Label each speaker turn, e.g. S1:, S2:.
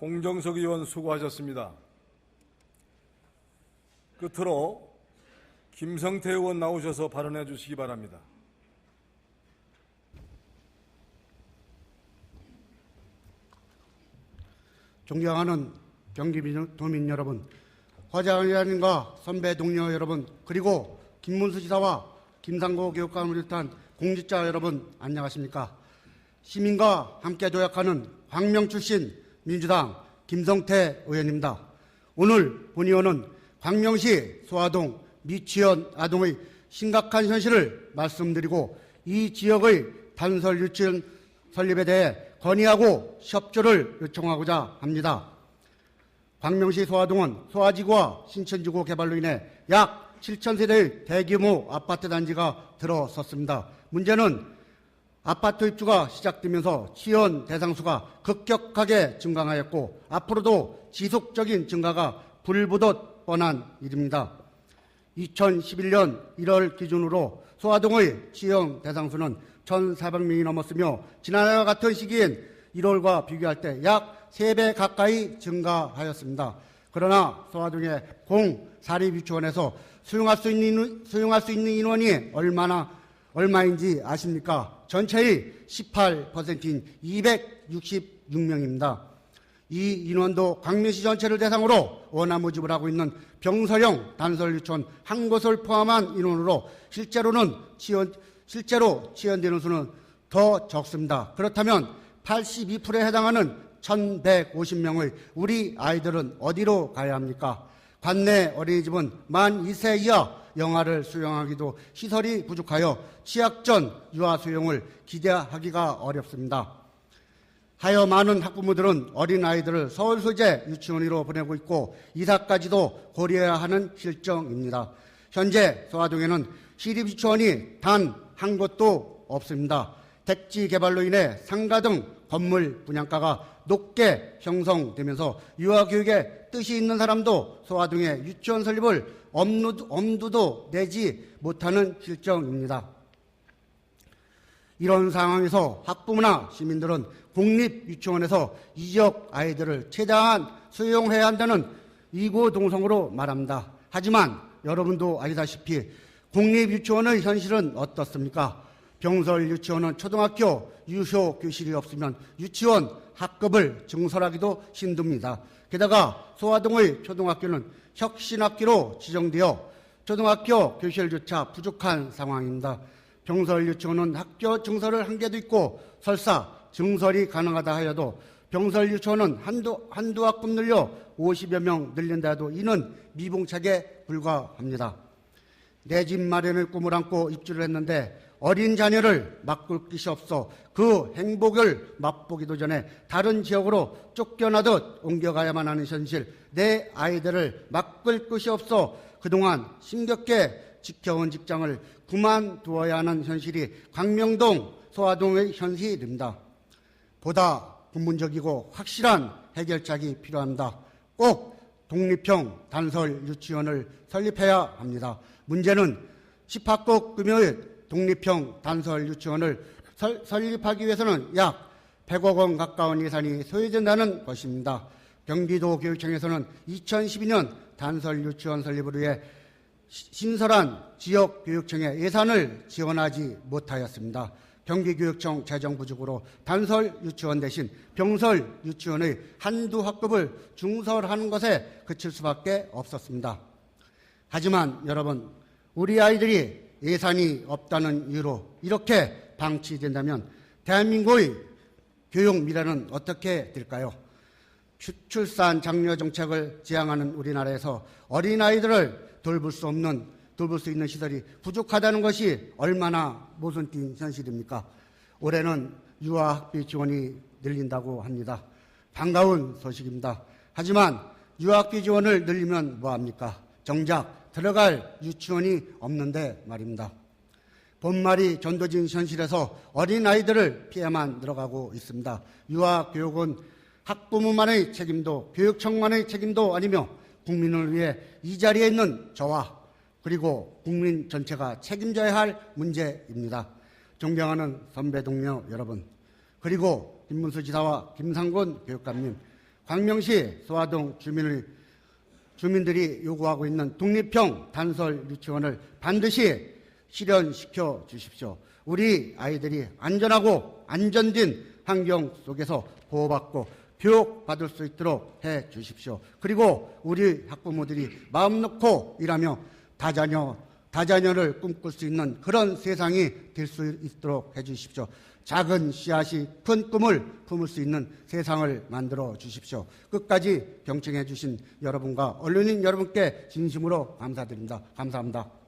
S1: 홍정석 의원 수고하셨습니다. 끝으로 김성태 의원 나오셔서 발언해 주시기 바랍니다.
S2: 존경하는 경기도민 여러분, 화장의원님과 선배 동료 여러분, 그리고 김문수 지사와 김상고 교육감을 비롯한 공직자 여러분, 안녕하십니까? 시민과 함께 도약하는 광명 출신 민주당 김성태 의원입니다. 오늘 본의원은 광명시 소아동 미취원 아동의 심각한 현실을 말씀드리고 이 지역의 단설 유치원 설립에 대해 건의하고 협조를 요청하고자 합니다. 광명시 소아동은 소아지구와 신천지구 개발로 인해 약 7천 세대의 대규모 아파트 단지가 들어섰습니다. 문제는 아파트 입주가 시작되면서 지원 대상 수가 급격하게 증가하였고 앞으로도 지속적인 증가가 불보듯 뻔한 일입니다. 2011년 1월 기준으로 소아동의 지원 대상 수는 1,400명이 넘었으며 지난해와 같은 시기엔 1월과 비교할 때 약 3배 가까이 증가하였습니다. 그러나 소아동의 공 사립 유치원에서 수용할 수 있는 수용할 수 있는 인원이 얼마나 얼마인지 아십니까? 전체의 18%인 266명입니다. 이 인원도 광명시 전체를 대상으로 원화 모집을 하고 있는 병설형 단설 유치원 한 곳을 포함한 인원으로 실제로는 지원 실제로 지원되는 수는 더 적습니다. 그렇다면 82%에 해당하는 1,150명의 우리 아이들은 어디로 가야 합니까? 관내 어린이집은 만 2세 이하 영아를 수용하기도 시설이 부족하여 취약 전 유아 수용을 기대하기가 어렵습니다. 하여 많은 학부모들은 어린 아이들을 서울 소재 유치원으로 보내고 있고 이사까지도 고려해야 하는 실정입니다. 현재 소아동에는 시립 유치원이 단 한 곳도 없습니다. 택지 개발로 인해 상가 등 건물 분양가가 높게 형성되면서 유아교육에 뜻이 있는 사람도 소아동의 유치원 설립을 엄두도, 엄두도 내지 못하는 실정입니다. 이런 상황에서 학부모나 시민들은 공립유치원에서 이 지역 아이들을 최대한 수용해야 한다는 이고동성으로 말합니다. 하지만 여러분도 아시다시피 공립유치원의 현실은 어떻습니까? 병설 유치원은 초등학교 유효 교실이 없으면 유치원 학급을 증설하기도 힘듭니다. 게다가 소아동의 초등학교는 혁신학교로 지정되어 초등학교 교실조차 부족한 상황입니다. 병설 유치원은 학교 증설을 한 개도 있고 설사 증설이 가능하다 하여도 병설 유치원은 한두, 한두 학급 늘려 50여 명 늘린다 해도 이는 미봉착에 불과합니다. 내 집 마련을 꿈을 안고 입주를 했는데 어린 자녀를 바꿀 곳이 없어 그 행복을 맛보기도 전에 다른 지역으로 쫓겨나듯 옮겨가야만 하는 현실, 내 아이들을 바꿀 곳이 없어 그동안 힘겹게 지켜온 직장을 그만두어야 하는 현실이 광명동 소아동의 현실입니다. 보다 근본적이고 확실한 해결책이 필요합니다. 꼭 독립형 단설 유치원을 설립해야 합니다. 문제는 10학급 금요일 독립형 단설 유치원을 설, 설립하기 위해서는 약 100억 원 가까운 예산이 소요된다는 것입니다. 경기도 교육청에서는 2012년 단설 유치원 설립을 위해 신설한 지역 교육청의 예산을 지원하지 못하였습니다. 경기교육청 재정 부족으로 단설 유치원 대신 병설 유치원의 한두 학급을 중설하는 것에 그칠 수밖에 없었습니다. 하지만 여러분, 우리 아이들이 예산이 없다는 이유로 이렇게 방치된다면 대한민국의 교육 미래는 어떻게 될까요? 출산 장려 정책을 지향하는 우리나라에서 어린아이들을 돌볼 수 없는 돌볼 수 있는 시설이 부족하다는 것이 얼마나 모순된 현실입니까? 올해는 유아학비 지원이 늘린다고 합니다. 반가운 소식입니다. 하지만 유아학비 지원을 늘리면 뭐합니까? 정작 들어갈 유치원이 없는데 말입니다. 본말이 전도진 현실에서 어린아이들을 피해만 늘어가고 있습니다. 유아교육은 학부모만의 책임도 교육청만의 책임도 아니며 국민을 위해 이 자리에 있는 저와 그리고 국민 전체가 책임져야 할 문제입니다. 존경하는 선배 동료 여러분, 그리고 김문수 지사와 김상곤 교육감님, 광명시 소화동 주민을 주민들이 요구하고 있는 독립형 단설 유치원을 반드시 실현시켜 주십시오. 우리 아이들이 안전하고 안전진 환경 속에서 보호받고 교육받을 수 있도록 해 주십시오. 그리고 우리 학부모들이 마음 놓고 일하며 다자녀, 다자녀를 꿈꿀 수 있는 그런 세상이 될 수 있도록 해 주십시오. 작은 씨앗이 큰 꿈을 품을 수 있는 세상을 만들어 주십시오. 끝까지 경청해 주신 여러분과 언론인 여러분께 진심으로 감사드립니다. 감사합니다.